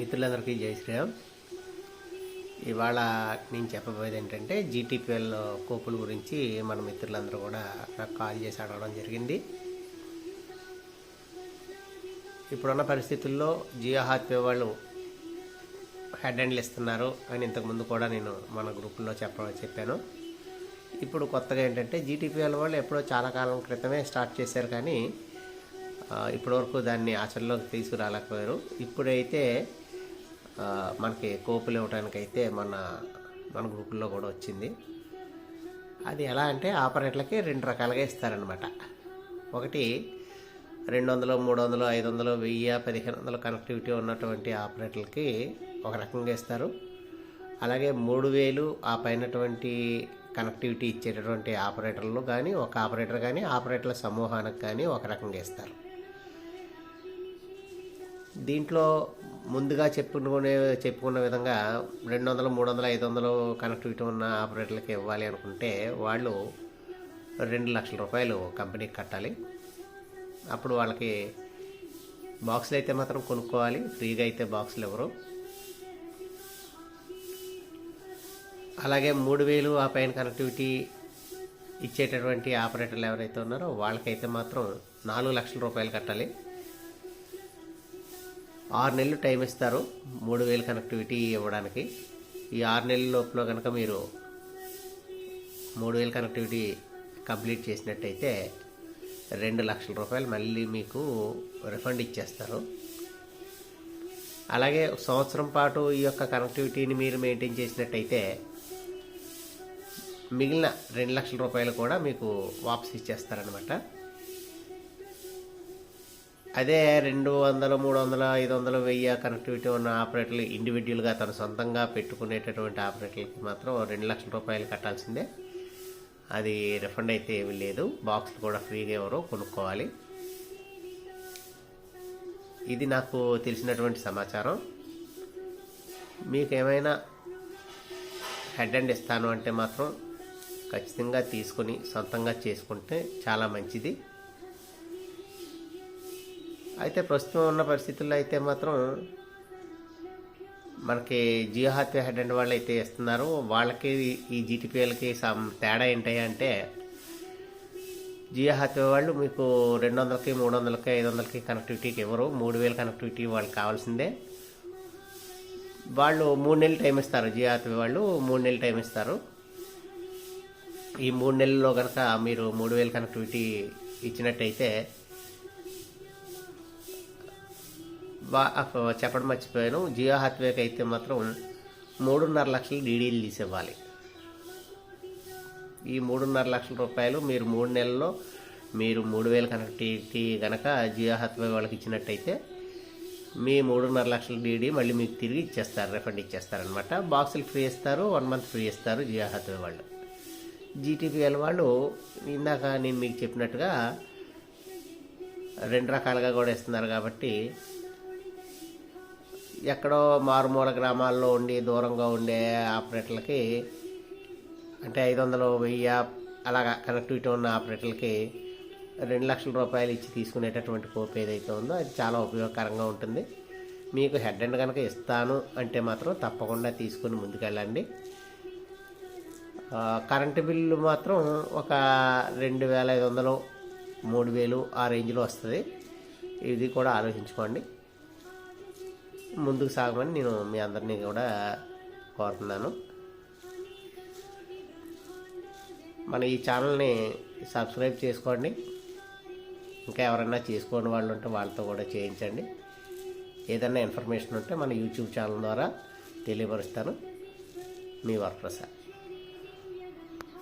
మిత్రులందరికీ జై శ్రీరామ్. ఇవాళ నేను చెప్పబోయేది ఏంటంటే జీటీపీఎల్ కోపుల గురించి మన మిత్రులందరూ కూడా నాకు కాల్ చేసి అడగడం జరిగింది. ఇప్పుడున్న పరిస్థితుల్లో జియో హాత్వే వాళ్ళు హెడ్ హ్యాండ్లు ఇస్తున్నారు అని ఇంతకుముందు కూడా నేను మన గ్రూపుల్లో చెప్ప చెప్పాను. ఇప్పుడు కొత్తగా ఏంటంటే జీటీపీఎల్ వాళ్ళు ఎప్పుడో చాలా కాలం క్రితమే స్టార్ట్ చేశారు కానీ ఇప్పటివరకు దాన్ని ఆచరణలోకి తీసుకురాలేకపోయారు. ఇప్పుడైతే మనకి కోపులు ఇవ్వడానికైతే మన మన గ్రూపుల్లో కూడా వచ్చింది. అది ఎలా అంటే ఆపరేటర్లకి రెండు రకాలుగా ఇస్తారనమాట ఒకటి రెండు వందలు మూడు వందలు ఐదు వందలు వెయ్యి పదిహేను వందలు కనెక్టివిటీ ఉన్నటువంటి ఆపరేటర్లకి ఒక రకంగా ఇస్తారు. అలాగే మూడు వేలు ఆ పైనటువంటి కనెక్టివిటీ ఇచ్చేటటువంటి ఆపరేటర్లు కానీ ఒక ఆపరేటర్ కానీ ఆపరేటర్ల సమూహానికి కానీ ఒక రకంగా ఇస్తారు. దీంట్లో ముందుగా చెప్పుకునే చెప్పుకున్న విధంగా రెండు వందలు మూడు వందలు ఐదు వందలు కనెక్టివిటీ ఉన్న ఆపరేటర్లకి ఇవ్వాలి అనుకుంటే వాళ్ళు రెండు లక్షల రూపాయలు కంపెనీకి కట్టాలి. అప్పుడు వాళ్ళకి బాక్సులు అయితే మాత్రం కొనుక్కోవాలి. ఫ్రీగా అయితే బాక్సులు ఎవరు. అలాగే మూడు వేలు ఆ పైన కనెక్టివిటీ ఇచ్చేటటువంటి ఆపరేటర్లు ఎవరైతే ఉన్నారో వాళ్ళకైతే మాత్రం నాలుగు లక్షల రూపాయలు కట్టాలి. ఆరు నెలలు టైం ఇస్తారు మూడు వేలు కనెక్టివిటీ ఇవ్వడానికి. ఈ ఆరు నెలల లోపల కనుక మీరు మూడు వేలు కనెక్టివిటీ కంప్లీట్ చేసినట్టయితే రెండు లక్షల రూపాయలు మళ్ళీ మీకు రిఫండ్ ఇచ్చేస్తారు. అలాగే సంవత్సరం పాటు ఈ యొక్క కనెక్టివిటీని మీరు మెయింటైన్ చేసినట్టయితే మిగిలిన రెండు లక్షల రూపాయలు కూడా మీకు వాపస్ ఇచ్చేస్తారనమాట అదే రెండు వందలు మూడు వందల ఐదు వందలు వెయ్యి కనెక్టివిటీ ఉన్న ఆపరేటర్లు ఇండివిజువల్గా తను సొంతంగా పెట్టుకునేటటువంటి ఆపరేటర్లకి మాత్రం రెండు లక్షల రూపాయలు కట్టాల్సిందే. అది రిఫండ్ అయితే ఏమీ లేదు. బాక్స్లు కూడా ఫ్రీగా ఎవరో కొనుక్కోవాలి. ఇది నాకు తెలిసినటువంటి సమాచారం. మీకు ఏమైనా హెడ్ అండ్ ఇస్తాను అంటే మాత్రం ఖచ్చితంగా తీసుకొని సొంతంగా చేసుకుంటే చాలా మంచిది. అయితే ప్రస్తుతం ఉన్న పరిస్థితుల్లో అయితే మాత్రం మనకి జియో హాత్వే హెడ్ అండ్ వాళ్ళు అయితే ఇస్తున్నారు వాళ్ళకి ఈ జీటీపీఎల్కి సమ్ తేడా ఏంటంటే అంటే జియో హాత్వే వాళ్ళు మీకు రెండు వందలకి మూడు వందలకి ఐదు వందలకి కనెక్టివిటీకి ఇవ్వరు. మూడు వేల కనెక్టివిటీ వాళ్ళకి కావాల్సిందే. వాళ్ళు మూడు నెలలు టైం ఇస్తారు జియో హాత్వే వాళ్ళు మూడు నెలలు టైం ఇస్తారు. ఈ మూడు నెలల్లో కనుక మీరు మూడు వేల కనెక్టివిటీ ఇచ్చినట్టయితే వా చెప్పడం మర్చిపోయాను. జియో హాత్వేకి అయితే మాత్రం మూడున్నర లక్షలు డీడీలు తీసివ్వాలి. ఈ మూడున్నర లక్షల రూపాయలు మీరు మూడు నెలల్లో మీరు మూడు వేల కనెక్టివిటీ కనుక జియో హాత్వే వాళ్ళకి ఇచ్చినట్టయితే మీ మూడున్నర లక్షల డీడీ మళ్ళీ మీకు తిరిగి ఇచ్చేస్తారు రిఫండ్ ఇచ్చేస్తారనమాట బాక్సులు ఫ్రీ ఇస్తారు వన్ మంత్ ఫ్రీ ఇస్తారు జియో హాత్వే వాళ్ళు. జీటీపీఎల్ వాళ్ళు ఇందాక నేను మీకు చెప్పినట్టుగా రెండు రకాలుగా కూడా ఇస్తున్నారు కాబట్టి ఎక్కడో మారుమూల గ్రామాల్లో ఉండి దూరంగా ఉండే ఆపరేటర్లకి అంటే ఐదు వందలు వెయ్యి అలాగా కనెక్టివిటీ ఉన్న ఆపరేటర్లకి రెండు లక్షల రూపాయలు ఇచ్చి తీసుకునేటటువంటి కోప్ ఏదైతే ఉందో అది చాలా ఉపయోగకరంగా ఉంటుంది. మీకు హెడ్ అండ్ కనుక ఇస్తాను అంటే మాత్రం తప్పకుండా తీసుకుని ముందుకెళ్ళండి. కరెంటు బిల్లు మాత్రం ఒక రెండు వేల ఐదు వందలు మూడు వేలు ఆ రేంజ్లో వస్తుంది. ఇది కూడా ఆలోచించుకోండి. ముందుకు సాగమని నేను మీ అందరినీ కూడా కోరుతున్నాను. మన ఈ ఛానల్ని సబ్స్క్రైబ్ చేసుకోండి. ఇంకా ఎవరైనా చేసుకోని వాళ్ళు ఉంటే వాళ్ళతో కూడా చేయించండి. ఏదైనా ఇన్ఫర్మేషన్ ఉంటే మన యూట్యూబ్ ఛానల్ ద్వారా తెలియపరుస్తాను. మీ వరప్రసాద్.